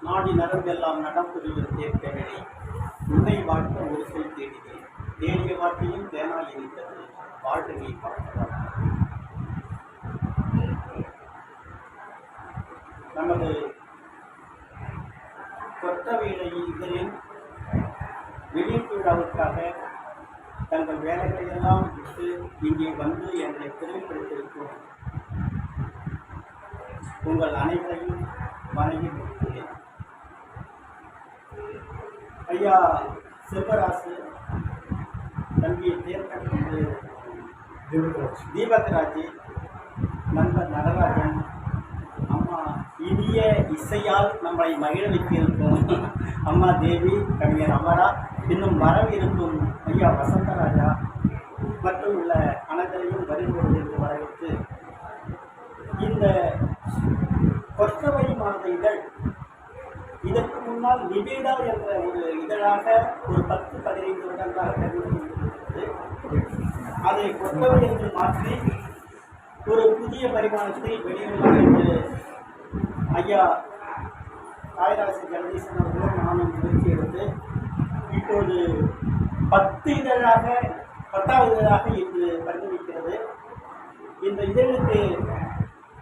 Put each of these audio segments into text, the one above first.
நாடி நரம்பெல்லாம் நடப்புரிவில் தேர்க்கவில்லை உன்னை வாழ்க்க ஒரு சொல் தேடினேன். தேடிய வார்த்தையும் தேனாய் இருக்கிறது வாழ்க்கையை பார்க்கலாம் நமது கொத்தவேலை இதழில் வெளியீட்டு தங்கள் வேலைகளை எல்லாம் விட்டு இங்கே வந்து என்னை பெருமைப்படுத்தியிருக்கும் உங்கள் அனைவரையும் வணங்கி கொடுக்கிறேன். ஐயா செவ்வராசு தம்பியை தேர்ந்தெடுத்து தீபக்ராஜ் நண்பர் நடராஜன் அம்மா இனிய இசையால் நம்மளை மகிழ வைத்திருக்கும் அம்மா தேவி கவிஞர் அமரா இன்னும் வரவிருக்கும் ஐயா வசந்தராஜா மற்றும் உள்ள அனைவரையும் வருவோடு வரவேற்று இந்த கொற்றவை மாத இதழ் இதற்கு முன்னால் நிவேதா என்ற ஒரு இதழாக ஒரு பத்து பதினைந்து வருடங்களாக கருதப்பட்டிருக்கிறது. அதை கொற்றவை என்று மாற்றி ஒரு புதிய பரிமாணத்தில் வெளியிடலாம் என்று ஐயா காயராசி ஜெகதீசன் அவர்களும் நானும் முயற்சி எடுத்து இப்போது பத்து இதழாக பத்தாவது இதழாக இன்று பரிந்துரைக்கிறது இந்த இதழுக்கு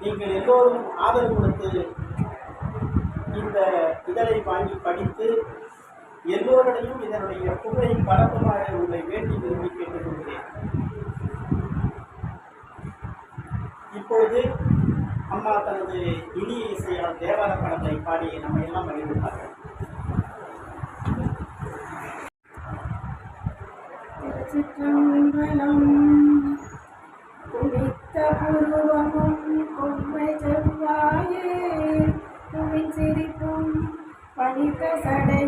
நீங்கள் எல்லோரும் ஆதரவு கொடுத்து இந்த இதழை வாங்கி படித்து எல்லோரிடையும் இதனுடைய புகழை பரப்புமாறு உங்களை வேண்டி விரும்பி கேட்டுக்கொள்கிறேன். இப்பொழுது அம்மா தனது இனிய இசையால் தேவார படத்தை பாடி நம்ம எல்லாம் மகிழ்ந்தார்கள் சிற்றம்பலம் குறித்த புருவம்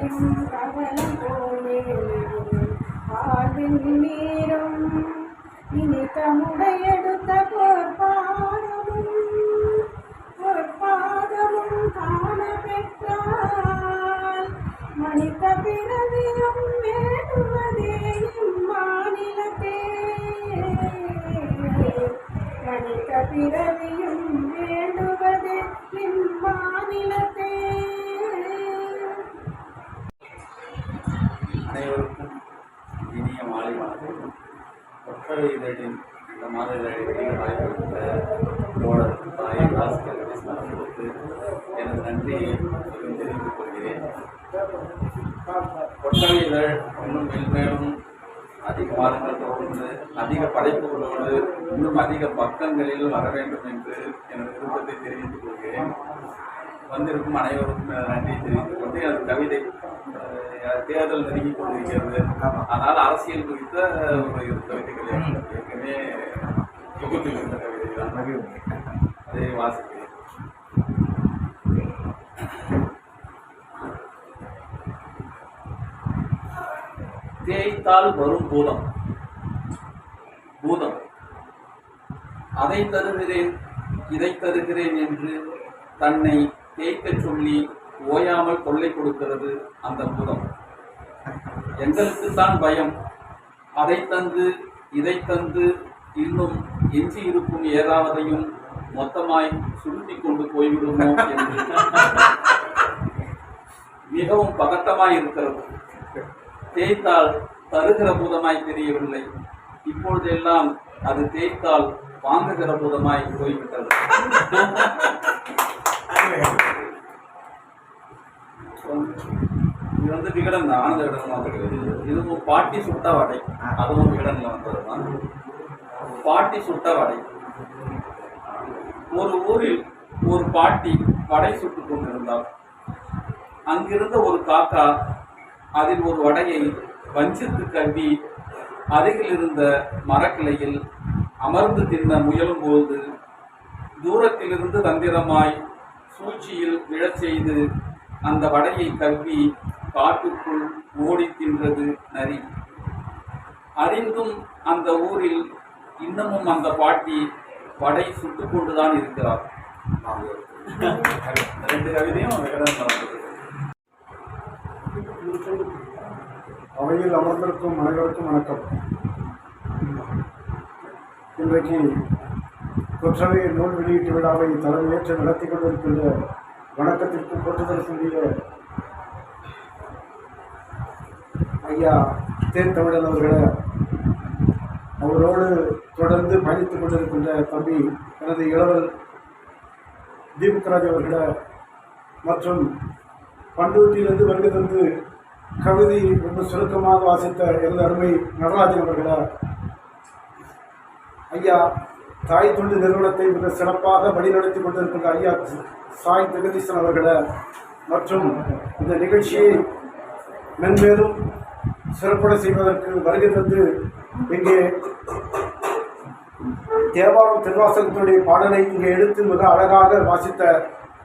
சடையும் கவலம் போலே ஆவின் நீரும் இனித்த முடையெடுத்த பொற்பாதமும் பொற்பாதமும் காண பெற்றால் மனித பிறவியும் வேண்டுவதே இம்மாநிலத்தே மனித பிறவியும் ஒற்றை இதழின் இந்த மாதிரி இதழை வாய்ப்பு வாய்ப்பளித்த தோழர் தாய் ஆசிரியர் கணேசன் எனது நன்றியை தெரிவித்துக் கொள்கிறேன் ஒற்றை இதழ் இன்னும் மென்மேலும் அதிக மாதங்கள் தொடர்ந்து அதிக படைப்புகளோடு இன்னும் அதிக பக்கங்களில் வர வேண்டும் என்று எனது விருப்பத்தை தெரிவித்துக் கொள்கிறேன். வந்திருக்கும் அனைவருக்கும் எனது நன்றியை தெரிவித்துக் கொண்டு எனது கவிதை தேர்தல் நெருங்கிக் கொண்டிருக்கிறது. ஆனால் அரசியல் குறித்த ஒரு கவிதைகள் ஏற்கனவே தொகுத்தில் இருந்த கவிதை தான். அதை வாசிக்கிறேன். தேய்த்தால் வரும் பூதம். பூதம். அதை தருகிறேன் இதை தருகிறேன் என்று தன்னை தேய்க்க சொல்லி ஓயாமல் கொள்ளை கொடுக்கிறது அந்த பூதம் எங்களுக்கு தான் பயம். அதை தந்து இதை தந்து இன்னும் எஞ்சி இருக்கும் ஏதாவதையும் மொத்தமாய் சுருட்டி கொண்டு போய்விடுமோ என்று மிகவும் பதட்டமாய் இருக்கிறது. தேய்த்தால் தருகிற பூதமாய் தெரியவில்லை. இப்பொழுதெல்லாம் அது தேய்த்தால் வாங்குகிற பூதமாய் போய்விட்டது. இது வந்து விகடன் தான் ஆனந்த விகடன் வந்திருக்குது இதுவும் பாட்டி சுட்ட வடை. அதுவும் விகடனில் வந்தது தான் பாட்டி சுட்ட வடை. ஒரு ஊரில் ஒரு பாட்டி வடை சுட்டுக் கொண்டிருந்தார் அங்கிருந்த ஒரு காக்கா அதில் ஒரு வடையை வஞ்சித்து கவ்வி அருகில் இருந்த மரக்கிளையில் அமர்ந்து தின்ன முயலும் போது தூரத்திலிருந்து தந்திரமாய் சூழ்ச்சியில் விழச் செய்து அந்த வடையை கவ்வி காட்டுக்குள் ஓடி தின்றது நரி. அறிந்தும் அந்த ஊரில் இன்னமும் அந்த பாட்டி வடை சுட்டுக் கொண்டுதான் இருக்கிறார் ரெண்டு கவிதையும் விகடன் அவையில் அமர்ந்திருக்கும் அனைவருக்கும் வணக்கம். இன்றைக்கு கொற்றவை நூல் வெளியீட்டு விழாவை தலைமையேற்று நடத்தி கொண்டிருக்கின்ற வணக்கத்திற்கு போற்றுதற்குரிய ஐயா தேன் தமிழன் அவர்களை அவரோடு தொடர்ந்து பயணித்துக் கொண்டிருக்கின்ற தம்பி எனது இளவல் தீபக்ராஜ் அவர்களை மற்றும் பண்டூட்டியிலிருந்து வருகை தந்து கவிதை ரொம்ப சுருக்கமாக வாசித்த எனது அருமை நடராஜன் அவர்களை ஐயா தாய் தொண்டு நிறுவனத்தை மிக சிறப்பாக வழிநடத்தி கொண்டிருக்கின்ற ஐயா சாய் ஜெகதீசன் அவர்களை மற்றும் இந்த நிகழ்ச்சியை மென்மேலும் சிறப்பட செய்வதற்கு வருகை தந்து இங்கே தேவாரம் திருவாசகத்தினுடைய பாடலை இங்கே எடுத்து மிக அழகாக வாசித்த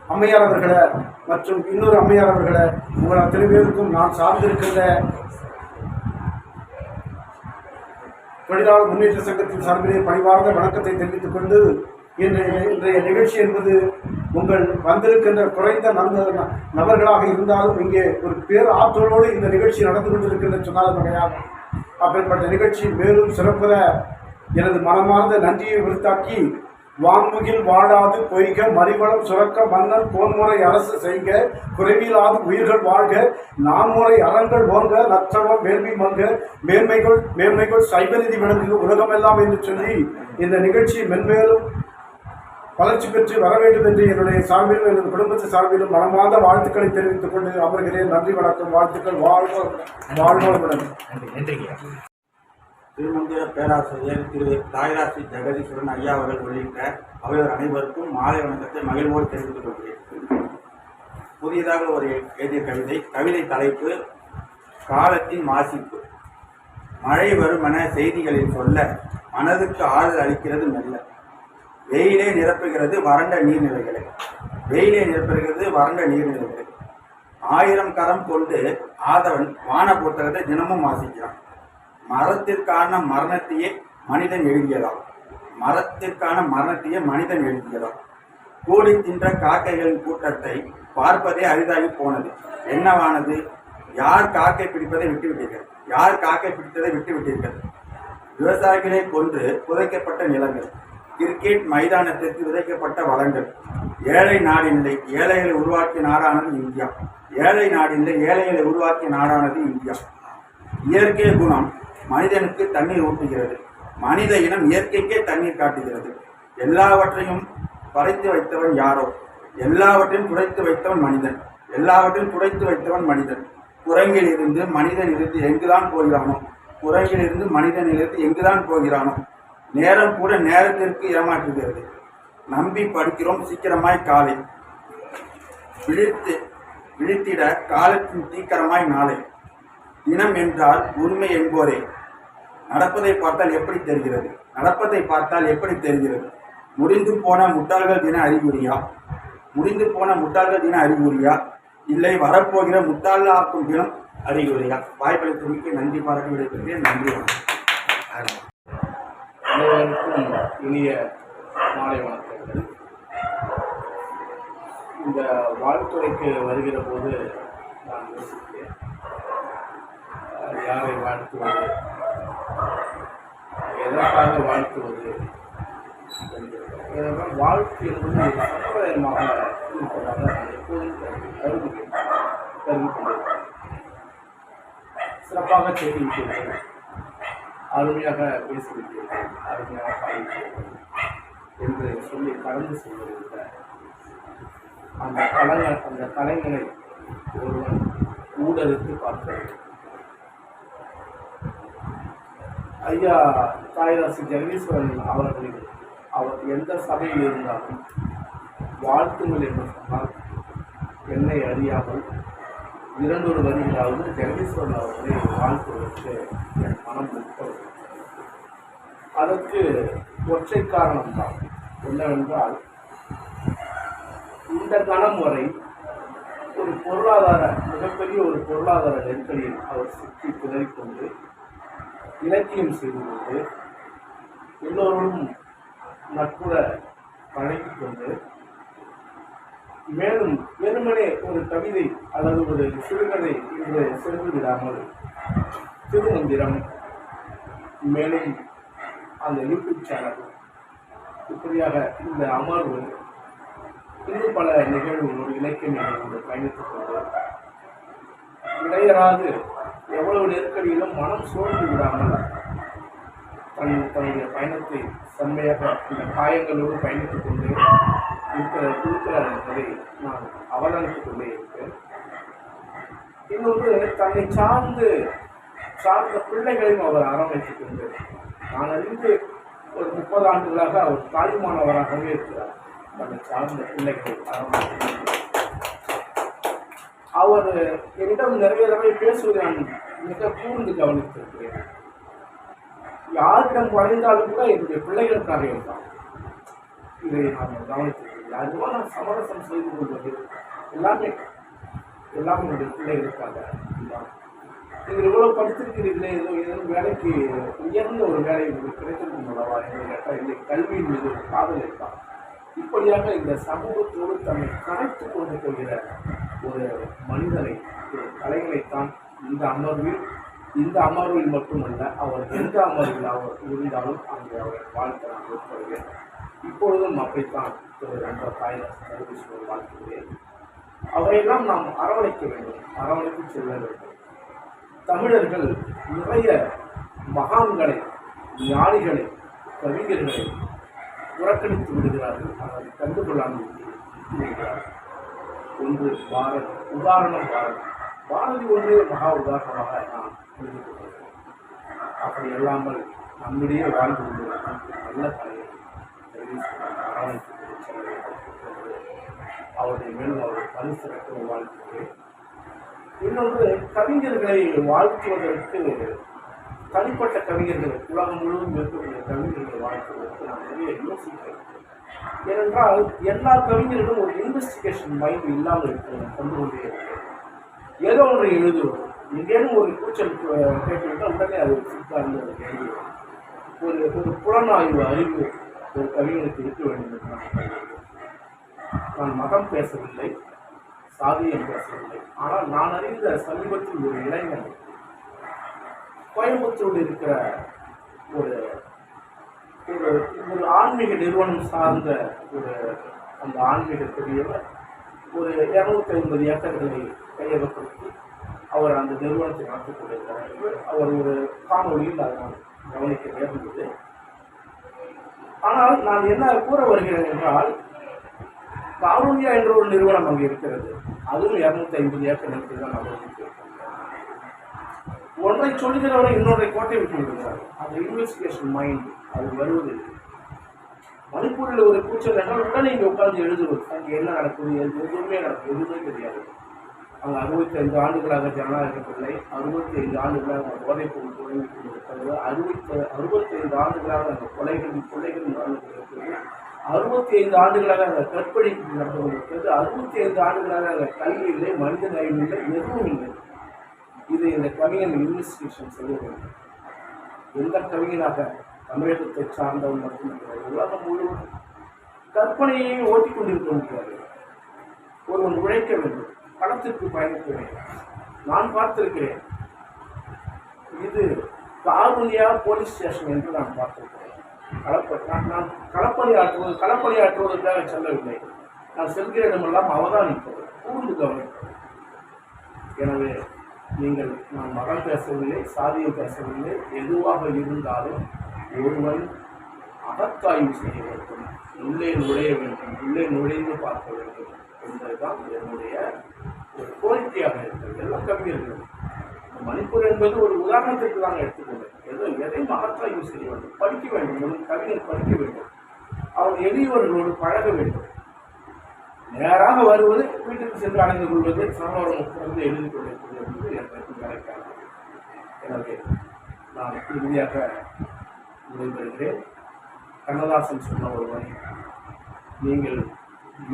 அம்மையார் அவர்களை மற்றும் இன்னொரு அம்மையார் அவர்களை உங்கள் அத்தனை பேருக்கும் நான் சார்ந்திருக்கின்ற தொழிலாளர் முன்னேற்ற சங்கத்தின் சார்பிலே பணிவார்ந்த வணக்கத்தை தெரிவித்துக் கொண்டு இன்றைய இன்றைய நிகழ்ச்சி என்பது உங்கள் வந்திருக்கின்ற குறைந்த நல்ல நபர்களாக இருந்தாலும் இங்கே ஒரு பேர் ஆற்றலோடு இந்த நிகழ்ச்சி நடந்து கொண்டிருக்கின்ற சொன்னால் வகையாக அப்படிப்பட்ட நிகழ்ச்சி மேலும் சிறப்புற எனது மனமார்ந்த நன்றியை விருத்தாக்கி வான்முகில் வாழாது பொய்க மறிவளம் சுரக்க மன்னன் போன்முறை அரசு செய்க குறைவிலாது உயிர்கள் வாழ்க நான்முறை அறங்கள் ஓங்க நற்றவம் வேள்வி மங்க மேன்மைகள் மேன்மைகள் சைவநிதி விளங்குக உலகமெல்லாம் என்று சொல்லி இந்த நிகழ்ச்சி மென்மேலும் வளர்ச்சி பெற்று வர வேண்டும் என்று என்னுடைய சார்பிலும் எனது குடும்பத்து சார்பிலும் மனமார்ந்த வாழ்த்துக்களை தெரிவித்துக் கொண்டு அமர்கிறேன். நன்றி வணக்கம் வாழ்த்துக்கள் வாழ்வோம் வாழ்வோம் நன்றி திருமந்திர பேராசிரியர் திரு தாயராசி ஜெகதீஸ்வரன் ஐயா அவர்கள் உள்ளிட்ட அவையோர் அனைவருக்கும் மாலை வணக்கத்தை மகிழ்வோடு தெரிவித்துக் கொள்கிறேன். புதியதாக ஒரு எழுதிய கவிதை கவிதை தலைப்பு காலத்தின் வாசிப்பு. மழை வருமென செய்திகளில் சொல்ல மனதுக்கு ஆறுதல் அளிக்கிறது மெல்ல. வெயிலே நிரப்புகிறது வறண்ட நீர்நிலைகளை. வெயிலே நிரப்புகிறது வறண்ட நீர்நிலைகளை. ஆயிரம் கரம் கொண்டு ஆதவன் வான புத்தகத்தை தினமும் வாசிக்கிறான். மரத்திற்கான மரணத்தையே மனிதன் எழுதியதாம். மரத்திற்கான மரணத்தையே மனிதன் எழுதியதாம். கூடி தின்ற காக்கைகளின் கூட்டத்தை பார்ப்பதே அரிதாகி போனது. என்னவானது? யார் காக்கை பிடிப்பதை விட்டுவிட்டீர்கள்? யார் காக்கை பிடித்ததை விட்டுவிட்டீர்கள்? விவசாயிகளை கொன்று புதைக்கப்பட்ட நிலங்கள் கிரிக்கெட் மைதானத்திற்கு விதைக்கப்பட்ட வளங்கள் ஏழை நாடில்லை ஏழைகளை உருவாக்கிய நாடானது இந்தியா. ஏழை நாடில்லை ஏழைகளை உருவாக்கிய நாடானது இந்தியா. இயற்கை குணம் மனிதனுக்கு தண்ணீர் ஊட்டுகிறது. மனித இனம் இயற்கைக்கே தண்ணீர் காட்டுகிறது. எல்லாவற்றையும் படைத்து வைத்தவன் யாரோ? எல்லாவற்றையும் துடைத்து வைத்தவன் மனிதன். எல்லாவற்றையும் துடைத்து வைத்தவன் மனிதன். குரங்கில் இருந்து மனிதன் இருந்து எங்குதான் போகிறானோ? குரங்கில் இருந்து மனிதன் இருந்து எங்குதான் போகிறானோ? நேரம் கூட நேரத்திற்கு ஏமாற்றுகிறது. நம்பி படிக்கிறோம் சீக்கிரமாய் காலை. விழித்து விழித்திட காலத்தின் தீக்கரமாய் நாளை. இனம் என்றால் உரிமை என்போரே. நடப்பதை பார்த்தால் எப்படி தெரிகிறது? நடப்பதை பார்த்தால் எப்படி தெரிகிறது? முடிந்து போன முட்டாள்கள் தின அறிகுறியா? முடிந்து போன முட்டாள்கள் தின அறிகுறியா? இல்லை வரப்போகிற முட்டாளாக்கும் தினம் அறிகுறியா? வாய்ப்பளித்தமைக்கு நன்றி பாராட்டி விடைபெறுகிறேன். நன்றி. வணக்கம் அனைவருக்கும் இனிய மாலை வணக்கங்கள். இந்த வாழ்த்துறைக்கு வருகிற போது நான் யோசித்தேன் யாரை வாழ்த்துவது? எதற்காக வாழ்த்துவது. வாழ்க்கை என்பது சம்பிரதாயமாக இருப்பதாக நான் எப்போதும் கருதுகிறேன் கருதுகிறேன் சிறப்பாக செய்திருக்கிறேன் அருமையாக பேசிவிட்டீர்கள் அருமையாக பாடிவிட்டீர்கள் என்று சொல்லி கடந்து செல்வதில்லை அந்த கலைஞர் அந்த கலைஞரை ஒருவன் ஊடறுத்து பார்க்க வேண்டும். ஐயா தாயராசி ஜெகதீஸ்வரன் அவர்களின் அவர் எந்த சபையில் இருந்தாலும் வாழ்த்துங்கள் என்று சொன்னால் என்னை அறியாமல் இரண்டொரு வரிகளாவது ஜெகதீஸ்வரன் அவர்களை வாழ்த்துவதற்கு என் மனம் முற்படும் அதற்கு ஒற்றை காரணம்தான் என்னவென்றால் இந்த கணம் வரை ஒரு பொருளாதார மிகப்பெரிய ஒரு பொருளாதார நெருக்கடியில் அவர் சிக்கி பிறரிக்கொண்டு இலக்கியம் செய்து கொண்டு எல்லோரும் நட்புற பழகிக் கொண்டு மேலும் வெறுமனே ஒரு கவிதை அல்லது ஒரு சிறுகதை என்று சென்று விடாமல் திருமந்திரம் மேலும் அந்த யூடியூப் சேனல் இப்படியாக இந்த அமர்வு இன்னும் பல நிகழ்வுகளோடு இலக்கிய நிகழ்வுகளோடு பயணித்துக் கொண்டு இடையராது எவ்வளவு நெருக்கடியிலும் மனம் சோர்ந்து விடாமல் தன் தன்னுடைய பயணத்தை செம்மையாக இந்த காயங்களோடு பயணித்துக் கொண்டு இருக்கிற கொடுக்கிறார் என்பதை நான் அவதானித்துக் கொண்டே இருக்கிறேன். இன்னொன்று தன்னை சார்ந்து சார்ந்த பிள்ளைகளையும் அவர் ஆரம்பித்துக் கொண்டு நான் அறிந்து ஒரு முப்பது ஆண்டுகளாக அவர் தாய்மானவராகவே இருக்கிறார். தன்னை சார்ந்த பிள்ளைகளை ஆரம்பித்து அவர் என்னிடம் நிறைய தடவை பேசுவதை நான் மிக கூர்ந்து கவனித்திருக்கிறேன். யாரிடம் குறைந்தாலும் கூட என்னுடைய பிள்ளைகளுக்காக இருந்தான் இதை நான் கவனித்திருக்கிறேன். அதுவாக நான் சமரசம் செய்து கொள்வது. எல்லாமே எல்லாமே என்னுடைய பிள்ளைகளுக்காக இதுதான். நீங்கள் இவ்வளோ படித்திருக்கிறீர்களே ஏதோ ஏதோ வேலைக்கு உயர்ந்த ஒரு வேலை உங்களுக்கு கிடைத்திருக்கும் அல்லவா? என்று கேட்டால் இல்லை கல்வியின் மீது ஒரு காதல் இருக்கான் இப்படியாக இந்த சமூகத்தோடு தன்னை கரைத்துக் கொண்டு போகிற ஒரு மனிதனை ஒரு கலைகளைத்தான் இந்த அமர்வில் இந்த அமர்வில் மட்டுமல்ல அவர் எந்த அமர்வில் அவர் இருந்தாலும் அங்கே அவரை வாழ்க்கை நான் விரும்புகிறேன் இப்பொழுதும் அப்படித்தான் திரு நண்பர் தாயரசு கருதீஸ்வரர் வாழ்த்துகிறேன். அவரையெல்லாம் நாம் அரவணைக்க வேண்டும் அரவணைத்து செல்ல வேண்டும். தமிழர்கள் நிறைய மகான்களை ஞானிகளை கவிஞர்களை புறக்கணித்து விடுகிறார்கள். அதை கண்டுகொள்ளாமல் விடுகிறார்கள் ஒன்று பாரத் உதாரணம் பாரத். பாரதி ஒன்றே மகா உதாரணமாக நான் புரிந்து கொள்கிறேன் அப்படி இல்லாமல் நம்மிடையே வாழ்ந்து கொண்டிருக்கும் நல்ல தலைவர் அவருடைய மேலும் அவருடைய பரிசுரத்தை வாழ்த்துகிறேன். இன்னொன்று கவிஞர்களை வாழ்த்துவதற்கு தனிப்பட்ட கவிஞர்கள் உலகம் முழுவதும் இருக்கக்கூடிய கவிஞர்களை வாழ்த்துவதற்கு நான் நிறைய யோசிக்கிறேன். ஏனென்றால் எல்லா கவிஞர்களும் ஒரு இன்வெஸ்டிகேஷன் மைண்ட் இல்லாமல் இருக்கிறது கொண்டு கொண்டே இருக்கிறது ஏதோ ஒன்று எழுதுவோம். எங்கேனும் ஒரு கூச்சல் கேட்டுவிட்டால் உடனே அது சித்தார்ந்து ஒரு கேள்வி. ஒரு ஒரு புலனாய்வு அறிவு ஒரு கவிஞனுக்கு இருக்க வேண்டும் என்று நான் மதம் பேசவில்லை சாதியம் பேசவில்லை. ஆனால் நான் அறிந்த சமீபத்தில் ஒரு இளைஞன் கோயம்புத்தூரில் இருக்கிற ஒரு ஒரு ஒரு ஆன்மீக நிறுவனம் சார்ந்த ஒரு அந்த ஆன்மீக பெரியவர் ஒரு இரநூத்தி ஐம்பது ஏக்கர்களை கையகப்படுத்தி அவர் அந்த நிறுவனத்தை நடத்திக் கொண்டிருக்கிறார் என்று அவர் ஒரு காணொலியில் அதை நான் கவனிக்க நேர்ந்தது. ஆனால் நான் என்ன கூற வருகிறேன் என்றால் காரூனியா என்ற ஒரு நிறுவனம் அங்கே இருக்கிறது. அதுவும் இரநூத்தி ஐம்பது ஏக்கர் நிலத்தில் தான் அவர் ஒன்றை சொல்லுகிறவரை இன்னொன்றை கோட்டை விட்டு விடுகிறார். அந்த இன்வெஸ்டிகேஷன் மைண்ட் அது வருவதில்லை மணிப்பூரில் ஒரு கூச்சல் என்றால் உடனே இங்கே உட்கார்ந்து எழுதுவது. அங்கே என்ன நடக்குது? எதுவுமே நடக்குது. எதுவுமே தெரியாது. அங்கே அறுபத்தி ஐந்து ஆண்டுகளாக ஜனநாயகம் இல்லை அறுபத்தி ஐந்து ஆண்டுகளாக போதைப் பொருள் தொடங்கி கொண்டிருக்கிறது அறுபத்தி அறுபத்தி ஐந்து ஆண்டுகளாக அந்த கொலைகள் கொலைகள் நடந்து கொண்டிருக்கிறது அறுபத்தி ஐந்து ஆண்டுகளாக அந்த கற்பழிப்பு நடந்து கொண்டிருக்கிறது அறுபத்தி ஐந்து ஆண்டுகளாக அந்த கல்வி இல்லை மனித நயம் இல்லை எதுவும் இல்லை. இது இந்த கவிஞன் இன்வெஸ்டிகேஷன் செய்ய வேண்டும் எந்த கவிஞனாக தமிழகத்தை சார்ந்தவன் மட்டும் உலகம் முழுவதும் கற்பனையை ஓட்டிக்கொண்டிருக்க முடியாது. ஒருவன் உழைக்க வேண்டும். பணத்திற்கு பயணிக்கிறேன். நான் பார்த்திருக்கிறேன். இது கார்பனியா போலீஸ் ஸ்டேஷன் என்று நான் பார்த்திருக்கிறேன். களப்ப நான் நான் களப்பணியாற்றுவது களப்பணியாற்றுவதற்காக செல்லவில்லை. நான் செல்கிற இடமெல்லாம் அவதானிப்பது கூர்ந்து கவனிப்பது. எனவே நீங்கள் நான் மகள் பேசவில்லை சாதியம் பேசவில்லை எதுவாக இருந்தாலும் ஒருவன் அகத்தாய்வு செய்ய வேண்டும். உள்ளே நுழைய வேண்டும். உள்ளே நுழைந்து பார்க்க வேண்டும். என்பதுதான் என்னுடைய ஒரு கோரிக்கையாக இருக்கிறது எல்லாம் கவிஞர்களும் இந்த மணிப்பூர் என்பது ஒரு உதாரணத்திற்கு தான் எடுத்துக்கொண்டேன் ஏதோ எதையும் யூஸ் செய்ய வேண்டும். படிக்க வேண்டும். ஒரு கவிஞர் படிக்க வேண்டும். அவர் எளியவர்களோடு பழக வேண்டும். நேராக வருவது வீட்டுக்கு சென்று அடைந்து கொள்வது சமவரம் உட்கார்ந்து எழுதி கொண்டிருப்பது என்பது எனக்கு கிடைக்காது எனவே நான் இறுதியாக விடைபெறுகிறேன். கண்ணதாசன் சொன்ன ஒரு வரி நீங்கள்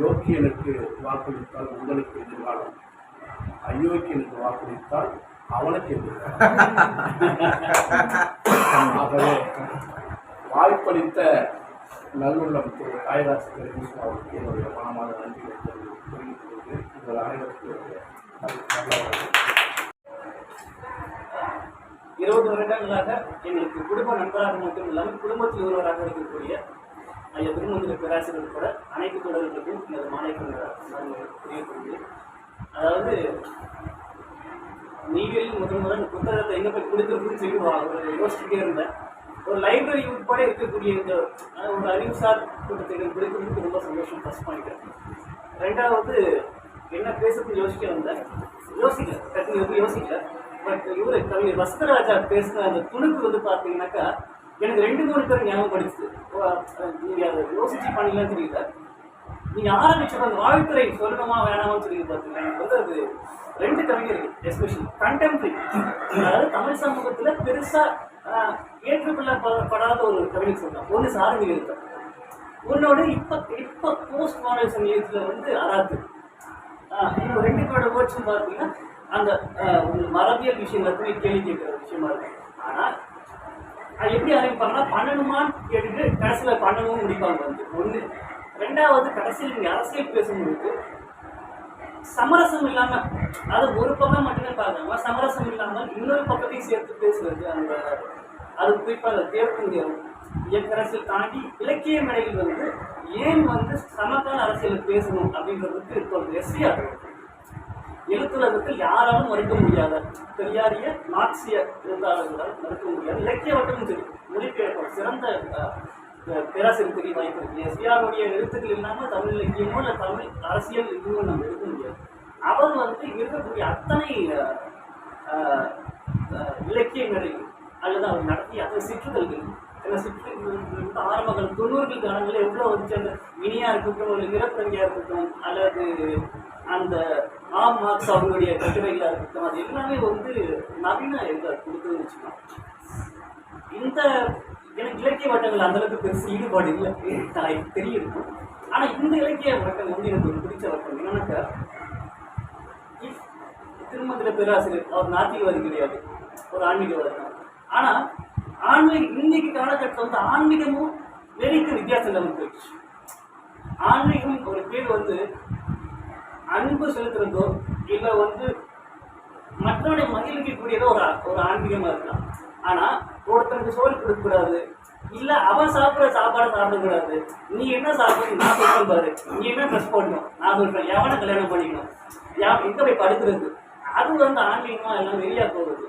யோக்கியனுக்கு வாக்களித்தால் உங்களுக்கு எதிர்காலம் அயோக்கியனுக்கு வாக்களித்தால் அவனுக்கு ஆகவே வாய்ப்பளித்த நல்லுள்ளம் திரு காயராஜ் கிருஷ்ணா அவருக்கு என்னுடைய மனமான நன்றி தெரிவித்துக் உங்கள் அனைவருக்கும் இருபது வருடங்களாக எங்களுக்கு குடும்ப நண்பராக மட்டும் இல்லாமல் குடும்பத்தில் ஒருவராக இருக்கக்கூடிய ஐயா திருமந்திர பேராசிரியர் கூட அனைத்து தொடர்களுக்கும் எனது மாணவர்கள் தெரியக்கூடிய அதாவது நீங்களில் முதல் முதல் புத்தகத்தை எங்கே போய் கொடுத்துருக்குன்னு சொல்லி ஒரு யோசிச்சுட்டே இருந்தேன். ஒரு லைப்ரரி உட்பட இருக்கக்கூடிய இந்த ஒரு அறிவுசார் கூட்டத்தை எனக்கு ரொம்ப சந்தோஷம் ஃபஸ்ட் பண்ணிக்கிறேன் ரெண்டாவது என்ன பேசுறது யோசிக்க வந்தேன். யோசிக்கல டக்குனு எதுவும் யோசிக்கல. பட் இவர் கவிஞர் வஸ்தராஜா பேசின அந்த துணுக்கு வந்து பார்த்தீங்கன்னாக்கா எனக்கு ரெண்டு மூணு பேர் ஞாபகப்படுத்துது படிச்சு அஹ், அதை யோசிச்சு பண்ணலன்னு தெரியல. நீங்க ஆரம்பிச்ச அந்த வாழ்த்துறை சொல்லணுமா வேணாமான்னு சொல்லி பார்த்தீங்கன்னா எனக்கு வந்து அது ரெண்டு கவிஞர்கள் எஸ்பெஷலி கண்டெம்பரரி அதாவது தமிழ் சமூகத்துல பெருசா ஏற்றுக்கொள்ளப்படாத ஒரு கவிஞர் சொல்றான் ஒன்று சாரதி எழுத்தம் உன்னோட இப்ப இப்ப போஸ்ட் மாடர்னிசம் ஏஜ்ல வந்து அராத்து ஆஹ், ரெண்டு பேரோட வேர்ட்ஸும் பார்த்தீங்கன்னா அந்த ஒரு மரபியல் விஷயம் போய் கேள்வி கேட்கிற விஷயமா இருக்கு ஆனா அது எப்படி அறிவிப்பாங்கன்னா பண்ணணுமான்னு கேட்டுட்டு கடைசியில் பண்ணவும் முடிப்பாங்க வந்து. ஒண்ணு ரெண்டாவது கடைசியில் நீங்கள் அரசியல் பேசும்போது சமரசம் இல்லாமல் அது ஒரு பக்கம் மட்டுமே பார்க்காம சமரசம் இல்லாமல் இன்னொரு பக்கத்தையும் சேர்த்து பேசுவது அந்த அது குறிப்பாக அந்த தேர்வு இயக்க தாண்டி இலக்கிய மேடையில் வந்து ஏன் வந்து சமகால அரசியல் பேசணும் அப்படின்றதுக்கு தோணுது எஸ்சிஆர் எழுத்துலகத்தில் யாராலும் மறுக்க முடியாத பெரியாரிய மார்க்சிய எழுத்தாளர்களால் மறுக்க முடியாது இலக்கிய வட்டமும் சரி மொழிபெயர்ப்பு சிறந்த பேராசிரியர் தெரிய வாய்ப்பு இருக்கு எஸ்பிஆருடைய எழுத்துக்கள் இல்லாமல் தமிழ் இலக்கியமோ இல்லை தமிழ் அரசியல் இதுவோ நம்ம எடுக்க முடியாது. அவர் வந்து இருக்கக்கூடிய அத்தனை அஹ், அல்லது அவர் நடத்திய அத்தனை சிற்றுதல்கள் ஏன்னா சிற்றுதல்கள் வந்து ஆரம்ப தொண்ணூறுகள் காலங்களில் எவ்வளோ வந்துச்சு அந்த இனியா இருக்கட்டும் ஒரு நிறப்பிரங்கியா இருக்கட்டும் அல்லது அந்த ஆம் மார்க்ஸ் அவங்களுடைய கட்டுரைகளாக இருக்கட்டும் அது எல்லாமே வந்து நவீன இதை கொடுத்துன்னு வச்சுக்கலாம் இந்த எனக்கு இலக்கிய வட்டங்கள் அந்த அளவுக்கு பெருசு ஈடுபாடு இல்லை. நான் எனக்கு தெரியும். ஆனா இந்த இலக்கிய வட்டம் வந்து எனக்கு ஒரு பிடிச்ச வட்டம். என்னன்னாக்கா இப் பேராசிரியர் அவர் நாத்திகவாதி கிடையாது. ஒரு ஆன்மீகவாதி தான் ஆனா ஆன்மீக இன்னைக்கு காலகட்டத்தில் வந்து ஆன்மீகமும் வெறிக்கு வித்தியாசம் இல்லாமல் போயிடுச்சு. ஆன்மீகம் ஒரு பேர் வந்து அன்பு செலுத்துறதோ இல்லை வந்து மற்றவனை மகிழ்விக்கக்கூடியதோ ஒரு ஒரு ஆன்மீகமா இருக்கலாம். ஆனா ஒருத்தனுக்கு சோறு கொடுக்கக்கூடாது இல்ல அவன் சாப்பிடுற சாப்பாடை சாப்பிடக்கூடாது நீ என்ன சாப்பிடுறது நான் சொல்றேன் பாரு. நீ என்ன ட்ரெஸ் போடணும்? நான் சொல்றேன். எவனை கல்யாணம் பண்ணிக்கணும்? யா எங்க போய் படுக்கிறது? அது வந்து ஆன்மீகமா எல்லாம் வெளியா போகுது.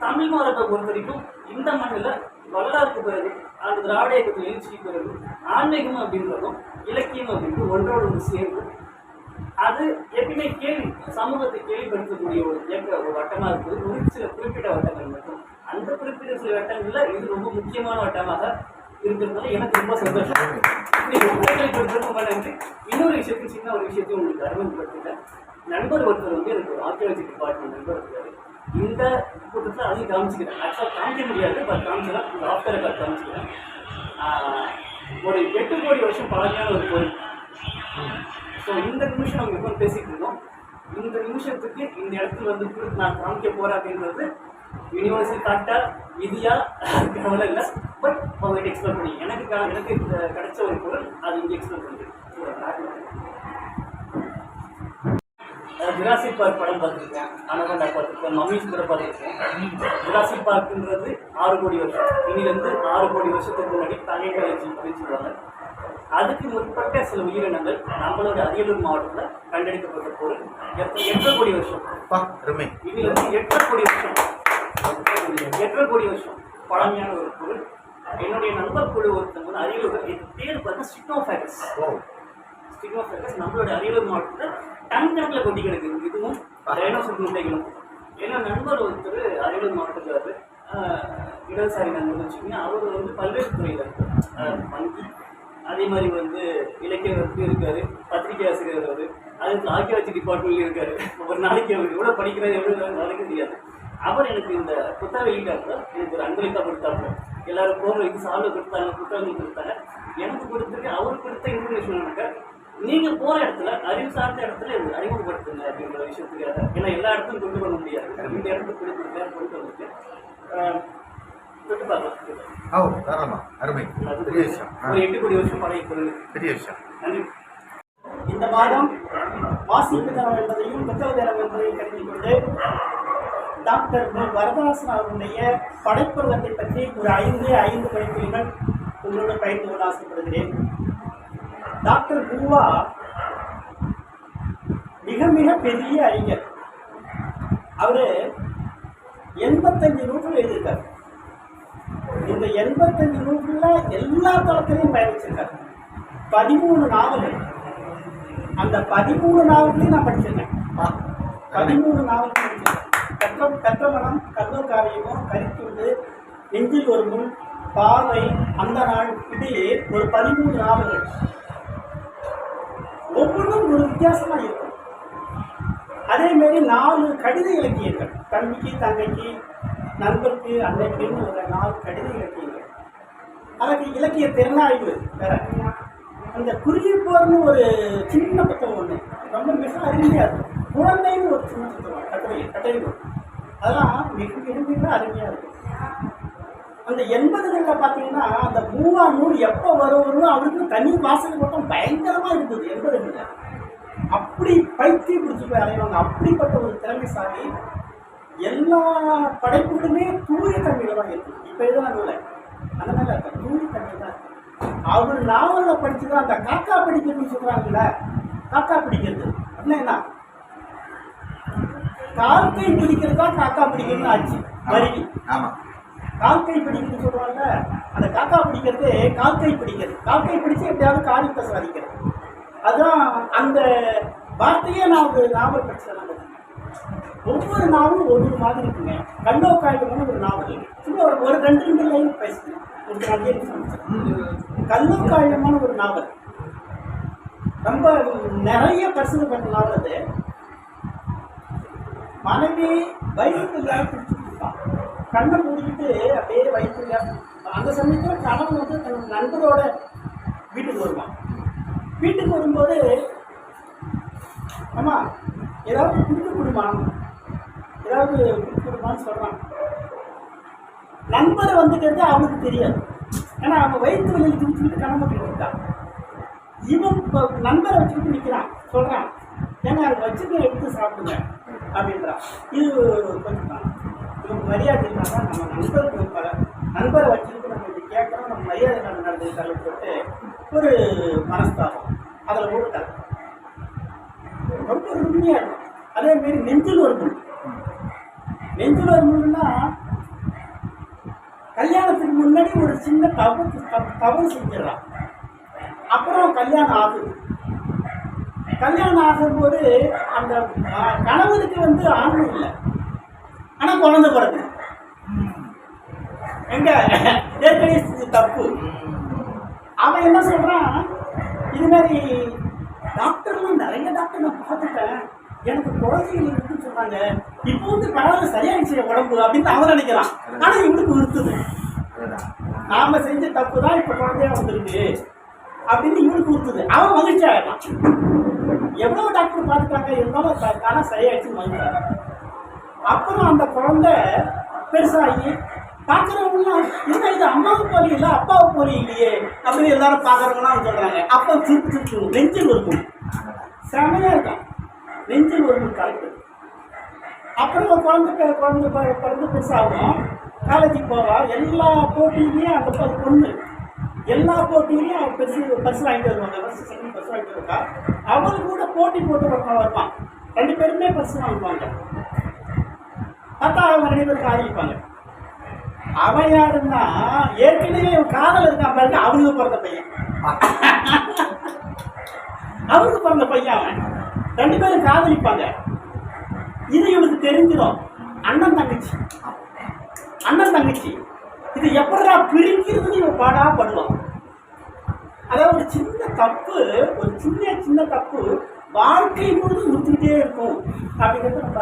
தமிழ் மாதத்தை பொறுத்த வரைக்கும் இந்த மண்ணில் வரலாறுக்கு பிறகு அந்த திராவிட இயக்கத்தில் எழுச்சிக்கு பிறகு ஆன்மீகம் அப்படின்றதும் இலக்கியம் அப்படின்றது ஒன்றோடு ஒன்று சேர்ந்து அது எப்பயுமே கேள்வி சமூகத்தை கேள்விப்படுத்தக்கூடிய ஒரு இயக்க ஒரு வட்டமாக இருக்குது. ஒரு சில குறிப்பிட்ட வட்டங்கள் மட்டும். அந்த குறிப்பிட்ட சில வட்டங்களில் இது ரொம்ப முக்கியமான வட்டமாக இருக்கிறதுனால எனக்கு ரொம்ப சந்தோஷம். இப்படி உரைகளை ரொம்ப இன்னொரு விஷயத்தையும் சின்ன ஒரு விஷயத்தையும் உங்களுக்கு அறிமுகப்படுத்திட்டேன். நண்பர் ஒருத்தர் வந்து எனக்கு ஆர்கியாலஜி டிபார்ட்மெண்ட் நண்பர் இருக்காரு. இந்த கூட்டத்தில் அதையும் காமிச்சிக்கிறேன். ஆக்சுவலாக காமிக்க முடியாது பட் காமிச்சலாம் இந்த ஆஃப்டர் ரெக்கார்ட் காமிச்சிக்கிறேன். ஒரு எட்டு கோடி வருஷம் பழமையான ஒரு கோயில். ஸோ இந்த நிமிஷம் நம்ம எப்போ பேசிட்டு இருக்கோம் இந்த நிமிஷத்துக்கு இந்த இடத்துல வந்து நான் காமிக்க போகிறேன் அப்படின்றது யூனிவர்சல் கரெக்டா விதியா கவலை இல்லை. பட் அவங்ககிட்ட எக்ஸ்பிளைன் பண்ணி. எனக்கு எனக்கு கிடைச்ச ஒரு பொருள் அது இங்கே எக்ஸ்பிளைன் பண்ணிட்டு ஜுராசிக் பார்க் படம் பார்த்துருக்கேன். அனகண்டா பார்த்துருக்கேன். மம்மிஸ் கூட பார்த்துருக்கேன். ஜுராசிக் பார்க்குன்றது ஆறு கோடி வருஷம். இனிலேருந்து ஆறு கோடி வருஷத்துக்கு முன்னாடி தனியாக வச்சுருவாங்க அதுக்கு முற்பட்ட சில உயிரினங்கள் நம்மளோட அரியலூர் மாவட்டத்தில் கண்டெடுக்கப்பட்ட பொருள். எத்த- எட்டரை கோடி வருஷம்? அருமை. இதிலிருந்து எட்டரை கோடி வருஷம்? ஏற்றக்கூடிய விஷயம். வருஷம் பழமையான ஒரு பொருள் என்னுடைய நண்பர் குழு ஒருத்தவங்க வந்து அரியலூர் இது பேர் பார்த்தா ஸ்டிக்னோஃபேகஸ் ஓ ஸ்டிக்னோஃபேகஸ் நம்மளோட அரியலூர் மாவட்டத்தில் டன் கணக்கில் கொட்டி கிடக்கு. இதுவும் டைனோசர் முட்டைகளும். ஏன்னா நண்பர் ஒருத்தர் அரியலூர் மாவட்டத்தில் இடதுசாரி நண்பர் வச்சுக்கோங்க. அவர் வந்து பல்வேறு துறையில் இருக்கார். வங்கி. அதே மாதிரி வந்து இலக்கியத்தில் இருக்காரு. பத்திரிகை ஆசிரியர் அவர். அதுக்கு ஆர்கியாலஜி டிபார்ட்மெண்ட்ல இருக்காரு. ஒரு நாளைக்கு அவர் எவ்வளோ படிக்கிறாரு எவ்வளோ நாளைக்கு தெரியாது. அவர் எனக்கு இந்த புத்தக வெளியிட்டாப்புல எனக்கு ஒரு அன்பளிப்பா கொடுத்தாப்புல எல்லாரும் போகிற இது சால்வை கொடுத்தாங்க புத்தகங்கள் கொடுத்தாங்க. எனக்கு கொடுத்துட்டு அவருக்கு கொடுத்த இன்ஃபர்மேஷன் என்னக்கா நீங்க போற இடத்துல அறிவு சார்ந்த இடத்துல இது அறிமுகப்படுத்துங்க அப்படின்ற விஷயத்துக்காக. ஏன்னா எல்லா இடத்துலையும் கொண்டு வர முடியாது. இந்த இடத்துக்கு கொடுத்துருக்கேன் கொண்டு ஆஹ் தொட்டு பார்க்கலாம். அருமை. பெரிய விஷயம். ஒரு எட்டு கோடி வருஷம் பழைய பெரிய விஷயம். நன்றி. இந்த மாதம் வாசிப்பு தரம் என்பதையும் புத்தக தரம் என்பதையும் கருத்தில் கொண்டு டாக்டர் மு. வரதராசன் அவர்களுடைய படைப்புலகத்தை பற்றி ஒரு ஐந்து ஐந்து படிப்புகள் உங்களோட பயிர்ந்து கொள்ள ஆசைப்படுகிறேன். டாக்டர் குருவா மிக மிக பெரிய அறிஞர். அவரு எண்பத்தஞ்சு நூற்றில் எழுதியிருக்காரு. இந்த எண்பத்தஞ்சு நூற்றுல எல்லா தளத்திலையும் பயணிச்சிருக்காரு. பதிமூணு நாவல்கள். அந்த பதிமூணு நாவல்களையும் நான் படிச்சிருக்கேன். பதிமூணு நாவல் படிச்சிருக்கேன் கற்ற கற்றமணம் கல்லூர் காவியமும் கரித்துண்டு நெஞ்சில் ஒரு முன் பார்வை அந்த நாள் இடையே ஒரு பதிமூணு நாவல்கள் ஒவ்வொன்றும் ஒரு வித்தியாசமாக இருக்கும். அதே மாதிரி நாலு கடித இலக்கியங்கள் தம்பிக்கு தங்கைக்கு நண்பருக்கு அன்னைக்குன்னு ஒரு நாலு கடித இலக்கியங்கள் அதற்கு இலக்கிய திறனாய்வு வேற. அந்த குருவிப்போர்னு ஒரு சின்ன புத்தகம் ஒன்று ரொம்ப மிக அருமையாக இருக்கும். குழந்தைன்னு ஒரு சின்ன புத்தகம் கட்டுரை கட்டுரை அதெல்லாம் மிக மிக மிக அருமையாக இருக்கும். அந்த எண்பதுகளில் பார்த்தீங்கன்னா அந்த மூவா நூல் எப்போ வரும்னு அவருக்கு தனி வாசல் மட்டும் பயங்கரமாக இருந்தது எண்பதுகளில். அப்படி பைத்தியம் பிடிச்சி போய் அலைவாங்க. அப்படிப்பட்ட ஒரு திறமைசாலி எல்லா படைப்புகளுமே தூய தமிழில் தான் இருக்கு இப்போ இதெல்லாம் நூலை. அந்த மாதிரி தூய தமிழ் தான் இருக்கு. அவர் நாவலில் படிச்சு தான் அந்த காக்கா படிக்கிறதுன்னு சொல்கிறாங்கல்ல காக்கா பிடிக்கிறது. அப்படின்னா என்ன? காக்கை பிடிக்கிறது தான் காக்கா பிடிக்கிறதுன்னு ஆச்சு. மருவி ஆமா. காக்கை பிடிக்கிறது சொல்லுவாங்க அந்த காக்கா பிடிக்கிறது காக்கை பிடிக்கிறது. காக்கை பிடிச்சு எப்படியாவது காரியத்தை சாதிக்கிறது. அதான் அந்த வார்த்தையே நான் ஒரு நாவல் படிச்சேன். ஒவ்வொரு நாவலும் ஒவ்வொரு மாதிரி இருக்குங்க. கண்டோ ஒரு நாவல். சும்மா ஒரு ஒரு ரெண்டு ரெண்டு லைன் பேசுகிறேன் ஒரு நிறைய கண்ணோ காயமான ஒரு நாவல். ரொம்ப நிறைய பரிசு பண்ண நாவல் அது. மனைவி வயிற்று பிடிச்சிருப்பான் கண்ணை மூடிக்கிட்டு அப்படியே வயிற்று அந்த சமயத்தில் கணவன் வந்து தன் நண்பரோட வீட்டுக்கு வருவான். வீட்டுக்கு வரும்போது ஆமாம் ஏதாவது குடிக்க கொடுமா ஏதாவது குடிக்க கொடுமான்னு சொல்கிறான் நண்பர் வந்துக்கிறது அவனுக்கு தெரியாது. ஏன்னா அவன் வயிற்று வழியில் குடிச்சுக்கிட்டு கண்ணை இருக்கான் இவன் இப்போ நண்பரை வச்சுக்கிட்டு நிற்கிறான் சொல்கிறான் ஏன்னா அதை வச்சுட்டு எடுத்து சாப்பிடுங்க அப்படின்றான். இது கொஞ்சம் இவன் மரியாதை இல்லாமல் நம்ம நண்பருக்கு பல நண்பரை வச்சுக்கிட்டு நம்ம இது கேட்குறோம் நம்ம மரியாதை நம்ம நடந்து தலை போட்டு ஒரு மனஸ்தாபம். அதில் போட்டு ரொம்ப உண்மையாக இருக்கும். அதே மாதிரி நெஞ்சில் ஒரு முள் நெஞ்சில் ஒரு கல்யாணத்துக்கு முன்னாடி ஒரு சின்ன தவறு தவறு செஞ்சிடறான் அப்புறம் கல்யாணம் ஆகுது. கல்யாணம் ஆகும்போது அந்த கணவனுக்கு வந்து ஆண்மை இல்லை. ஆனால் குழந்தை பிறகு எங்க? ஏற்கனவே தப்பு. அவன் என்ன சொல்றான்? இது மாதிரி டாக்டர்லாம் நிறைய டாக்டர் நான் பார்த்துட்டேன். எனக்கு குழந்தைகள் இருக்குன்னு சொன்னாங்க இப்போ வந்து பரவாயில்ல சரியாயிடுச்சு உடம்பு அப்படின்னு அவன் நினைக்கிறான். ஆனா இவனுக்கு உறுத்துது நாம செஞ்ச தப்பு தான் இப்ப குழந்தையா வந்திருக்கு அப்படின்னு இவனுக்கு உறுத்துது அவன் மகிழ்ச்சி ஆயிடலாம் எவ்வளவு டாக்டர் பார்த்துட்டாங்க இருந்தாலும் த- சரியாயிடுச்சுன்னு மகிழ்ச்சி அப்புறம் அந்த குழந்தை பெருசாகி பார்க்குறவங்களாம் என்ன இது அம்மாவை போலி இல்லை அப்பாவை போலி இல்லையே அப்படின்னு எல்லாரும் பார்க்குறவங்களாம் சொல்கிறாங்க அப்போ திருப்பி திருப்பி நெஞ்சில் இருக்கும் செமையாக இருக்கும் நெஞ்சில் ஒரு கலக்கு அப்புறம் குழந்தை பெ- குழந்தை ப- பிறந்து பெருசாகும் காலேஜுக்கு போவா எல்லா போட்டியிலையும் அந்த பொண்ணு. எல்லா போட்டியிலையும் அவன் பெருசு பரிசு வாங்கிட்டு வருவாங்க ஃபர்ஸ்ட் செகண்ட் பரிசு வாங்கிட்டு வருவா. அவங்க கூட போட்டி போட்டு ஒருத்தன் வருவான் ரெண்டு பேருமே பரிசு வாங்குவாங்க. பார்த்தா அவங்க ரெண்டு பேரும் காதலிப்பாங்க அவன் யாருன்னா ஏற்கனவே இவன் காதல் இருக்கான் பாருங்க அவனுக்கு பிறந்த பையன். அவனுக்கு பிறந்த பையன் அவன். ரெண்டு பேரும் காதலிப்பாங்க. இது இவனுக்கு தெரிஞ்சிடும். அண்ணன் தங்கச்சி. அண்ணன் தங்கச்சி. இது எப்படா பிரிக்கிறதுன்னு இவன் பாடா படுவான் அதாவது ஒரு சின்ன தப்பு ஒரு சின்ன சின்ன தப்பு வாழ்க்கை முழுது உறுத்திக்கிட்டே இருக்கும். அப்படிங்கிறது நம்ம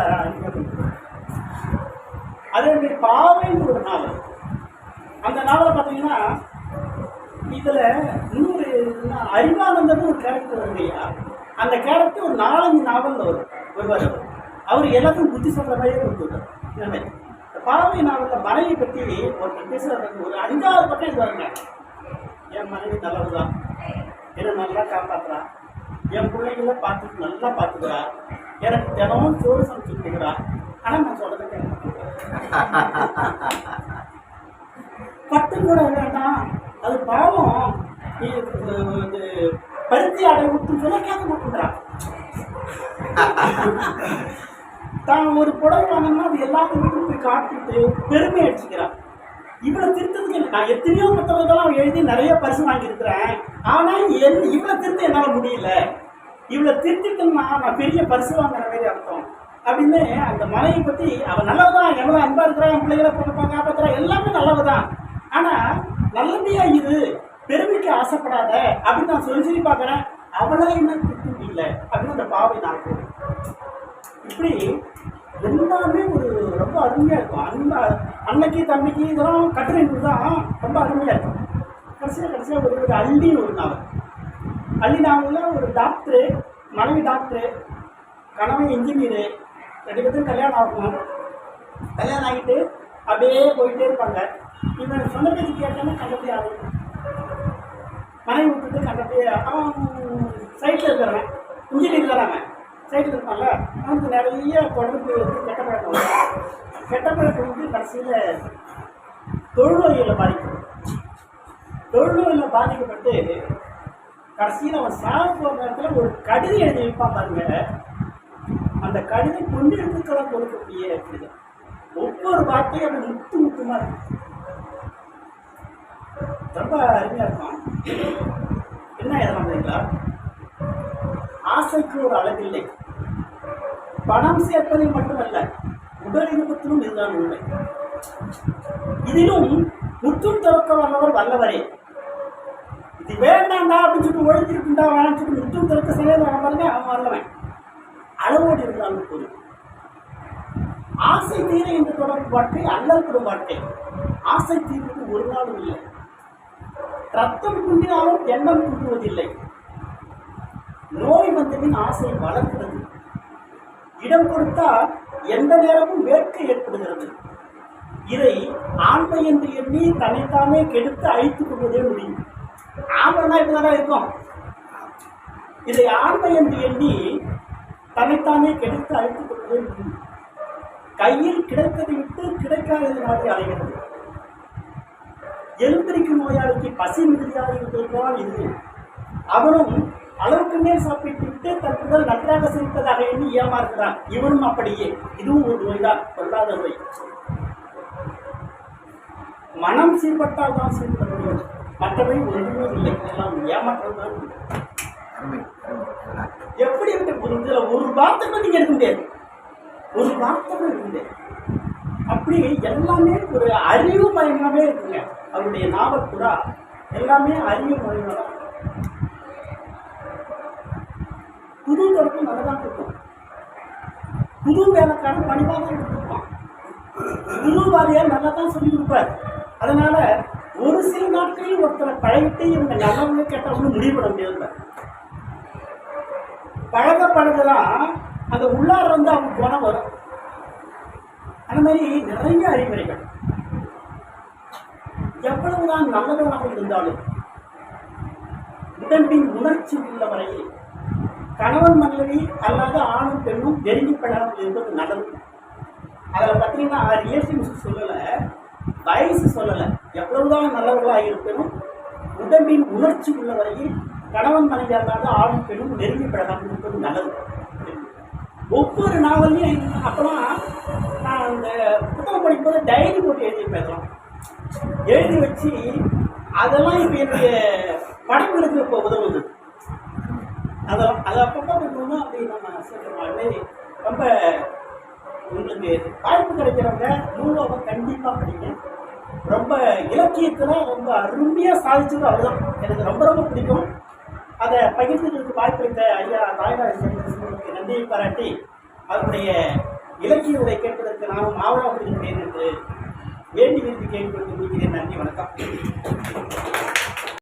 அதே மாதிரி பாவைன்னு ஒரு நாவல். அந்த நாவல் பார்த்தீங்கன்னா இதில் இன்னொரு இதுன்னா, ஒரு கேரக்டர் இல்லையா அந்த கேரக்டர் ஒரு நாலஞ்சு நாவலில் வரும். வருவார் அவர் அவர் எல்லாத்தையும் புத்தி சொல்கிற மாதிரியே கொடுத்துருக்காரு இந்த மாதிரி இந்த பாவை நாவலில் மனைவி பற்றி ஒருத்தர் பேசுறது ஒரு அஞ்சாவது பக்கம் இது வருங்க. என் மனைவி நல்லதுதான் என்னை நல்லா காப்பாற்றுறா என் பிள்ளைங்கள பார்த்துட்டு நல்லா பார்த்துக்கிறா? எனக்கு தினமும் சோறு சமைச்சு கொடுக்குறா? ஆனால் நான் சொல்றதை கேட்க பட்டு கூட வேண்டாம். அது பாவம். இது, பருத்தி ஆடை மட்டும் சொல்ல கேட்க மாட்டேங்கிறான். தான் ஒரு புடவை வாங்கினா அது எல்லாத்துக்கும் போய் காட்டிட்டு பெருமை அடிச்சுக்கிறான். இவளை திருத்ததுக்கு நான் எத்தனையோ புத்தகத்தெல்லாம் எழுதி நிறைய பரிசு வாங்கியிருக்கிறேன். ஆனால் என் இவளை திருத்த என்னால் முடியல. இவளை திருத்திட்டோம்னா நான் பெரிய பரிசு வாங்குற மாதிரி அர்த்தம். அப்படின்னு அந்த மனைவி பற்றி அவன் நல்லவதான் எவ்வளோ அன்பாக இருக்கிறா என் பிள்ளைகளை பொண்ணப்பா காப்பாத்துறா எல்லாமே நல்லவதான். ஆனால் நல்லபடியாக இரு. பெருமைக்கு ஆசைப்படாத அப்படின்னு நான் சொல்லி சொல்லி பார்க்குறேன். அவளை என்ன திட்டம் இல்லை அப்படின்னு அந்த பாவை நான் இப்படி எல்லாமே ஒரு ரொம்ப அருமையாக இருக்கும். அன்பா அன்னைக்கு தம்பிக்கு இதெல்லாம் கட்டுரை தான் ரொம்ப அருமையாக இருக்கும். கடைசியாக கடைசியாக ஒரு ஒரு அள்ளி ஒரு நாவல் அள்ளி நாவலில் ஒரு டாக்டரு மனைவி டாக்டரு கணவன் இன்ஜினியரு ரெண்டு பேர்த்துக்கும் கல்யாணம் ஆகும் கல்யாணம் ஆகிட்டு அப்படியே போயிட்டே இருப்பாங்க. இவன் சொன்ன பேச்சு கேட்டானே கண்டபடி ஆகும் மனைவி விட்டுட்டு கண்டபடி அவன் சைட்டில் இருக்கிறவன் இன்ஜினியர் தராங்க சைட்டில் இருப்பான்ல அவனுக்கு நிறைய தொடர்பு வந்து கெட்ட பழக்கம் கெட்ட பழக்கம் வந்து கடைசியில் தொழுநோயில் பாதிக்கும். தொழுநோயில் பாதிக்கப்பட்டு கடைசியில் அவன் சாக போகிற நேரத்தில் ஒரு கடிதம் எழுதி வைப்பான் பாருங்க. அந்த கடிதம் கொண்டு எழுத்துக்கெல்லாம் கொடுக்கக்கூடிய கடிதம். ஒவ்வொரு வார்த்தையும் அப்படி முத்து முத்துமா இருக்கும். ரொம்ப அருமையாக இருக்கும். என்ன எழுதலாம் தெரியுங்களா ஆசைக்கு ஒரு அளவில்லை பணம் சேர்ப்பதில் மட்டுமல்ல உடல் இன்பத்திலும் இதுதான் உண்மை. இதிலும் முற்றும் துறக்க வல்லவர் வல்லவரே. இது வேண்டாம்டா அப்படின்னு சொல்லிட்டு ஒழிஞ்சிருக்குண்டா வேணாம்னு சொல்லிட்டு முற்றும் திறக்க செய்ய பாருங்க அவன் வல்லவன். அளவோடு இருந்தாலும் போதும். ஆசை தீர என்று தொடர்பு வாழ்க்கை அல்லற்படும் வாழ்க்கை. ஆசை தீர்வுக்கு ஒரு நாளும் இல்லை. ரத்தம் குன்றினாலும் எண்ணம் குன்றுவதில்லை நோய் வந்ததின் ஆசை வளர்க்கிறது இடம் கொடுத்தால் எந்த நேரமும் வேட்கை ஏற்படுகிறது. இதை ஆண்மை என்று எண்ணி தன்னைத்தானே கெடுத்து அழித்துக் கொள்வதே முடியும். ஆண்மைனா இப்படிதான் இருக்கும்? இதை ஆண்மை என்று எண்ணி தன்னைத்தானே கெடுத்து அழித்துக் கொள்வதே முடியும். கையில் கிடைத்ததை விட்டு கிடைக்காதது நாடி அடைகிறது எலும்பிரிக்கும் நோயாளிக்கு பசி மிகுதியாக இருப்பதுதான் இது. அவரும் அளவுக்கு மேல் சாப்பிட்டு விட்டு தன் உடல் நன்றாக சிரிப்பதாக எண்ணி ஏமாறுகிறான். இவரும் அப்படியே இதுவும் ஒரு நோய்தான் கொள்ளாத நோய். மனம் சீர்பட்டால் தான் சீர்பட முடியும் மற்றவை ஒன்றுமே இல்லை. எல்லாம் ஏமாற்றம் தான் எப்படி என்று ஒரு ஒரு வார்த்தை நீங்க எடுக்க முடியாது. ஒரு வார்த்தை கூட எடுக்க முடியாது. அப்படி எல்லாமே ஒரு அறிவு மயமாவே இருக்குங்க. அவருடைய நாவல் எல்லாமே அறிவு மயமாக தான் புது தொடக்கம் நல்லதான் இருக்கும். புது வேலைக்காரன் பணிவாக தான் கொடுப்பான் புது வாரியார் நல்லா தான் சொல்லி கொடுப்பார் அதனால ஒரு சில நாட்களில் ஒருத்தரை பழகிட்டு இவங்க நல்லவங்க கேட்டவங்க முடிவு பண்ண முடியாது பழக பழகதான் அந்த உள்ளார வந்து அவங்க குணம் வரும். அந்த மாதிரி நிறைய அறிவுரைகள். எவ்வளவுதான் நல்லவனாக இருந்தாலும் உடம்பின் உணர்ச்சி உள்ள வரையில் கணவன் மனைவி அல்லாத ஆணும் பெண்ணும் நெருங்கி பழகாமல் இருப்பது நல்லது. அதில் பார்த்தீங்கன்னா ரிலேஷன்ஷிப் சொல்லலை வயசு சொல்லலை. எவ்வளவுதான் நல்லவர்களாக இருப்பினும் உடம்பின் உணர்ச்சி உள்ள வரையில் கணவன் மனைவி அல்லாத ஆணும் பெண்ணும் நெருங்கி பழகாமல் இருப்பது நல்லது. ஒவ்வொரு நாவல்லையும் அப்போலாம் நான் அந்த புத்தகம் படிக்கும்போது டைரி போட்டு எழுதி பேசலாம் எழுதி வச்சு அதெல்லாம் இப்போ என்னுடைய படங்களுக்கு இப்போ உதவுது. அதை அதை அப்பப்போ பண்ணணும் அப்படி நம்ம சொல்கிறோம் ரொம்ப உங்களுக்கு வாய்ப்பு கிடைக்கிறவங்க நூலாவை கண்டிப்பாக படிங்க. ரொம்ப இலக்கியத்தில் ரொம்ப அருமையாக சாதிச்சது அதுதான் எனக்கு ரொம்ப ரொம்ப பிடிக்கும். அதை பகிர்ந்ததற்கு வாய்ப்பளித்த ஐயா தாய்ராஜ் சந்திரசேகருக்கு நன்றியை பாராட்டி அவருடைய இலக்கிய உரை கேட்பதற்கு நானும் ஆவலாக இருக்கிறேன் என்று வேண்டி விரும்பி கேட்பதற்கு நன்றி வணக்கம்.